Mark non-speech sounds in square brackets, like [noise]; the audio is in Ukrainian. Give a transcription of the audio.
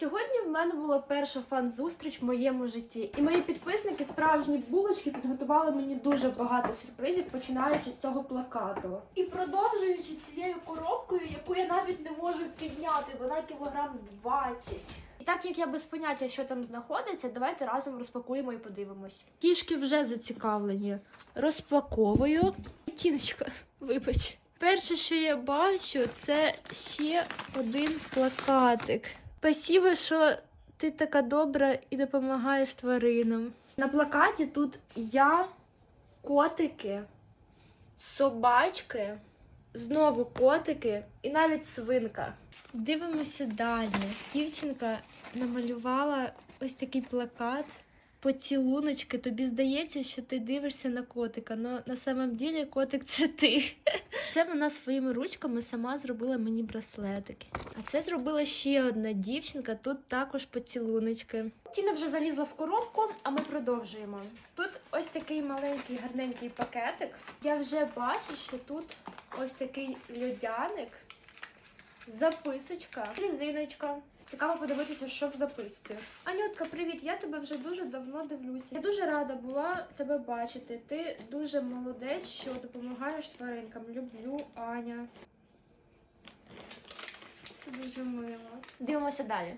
Сьогодні в мене була перша фан-зустріч в моєму житті, і мої підписники справжні булочки підготували мені дуже багато сюрпризів, починаючи з цього плакату. І продовжуючи цією коробкою, яку я навіть не можу підняти, вона кілограм 20. І так як я без поняття, що там знаходиться, давайте разом розпакуємо і подивимось. Кішки вже зацікавлені. Розпаковую. Тіночка, вибач. Перше, що я бачу, це ще один плакатик. Спасибо, що ти така добра і допомагаєш тваринам. На плакаті тут я, котики, собачки, знову котики і навіть свинка. Дивимося далі. Дівчинка намалювала ось такий плакат. Поцілуночки, тобі здається, що ти дивишся на котика, але на самом ділі котик це ти. [laughs] Це вона своїми ручками сама зробила мені браслетики. А це зробила ще одна дівчинка, тут також поцілуночки. Тіна вже залізла в коробку, а ми продовжуємо. Тут ось такий маленький гарненький пакетик. Я вже бачу, що тут ось такий льодяник, записочка, резиночка. Цікаво подивитися, що в записці. Анютка, привіт! Я тебе вже дуже давно дивлюся. Я дуже рада була тебе бачити. Ти дуже молодець, що допомагаєш тваринкам. Люблю Аня. Це дуже мило. Дивимося далі.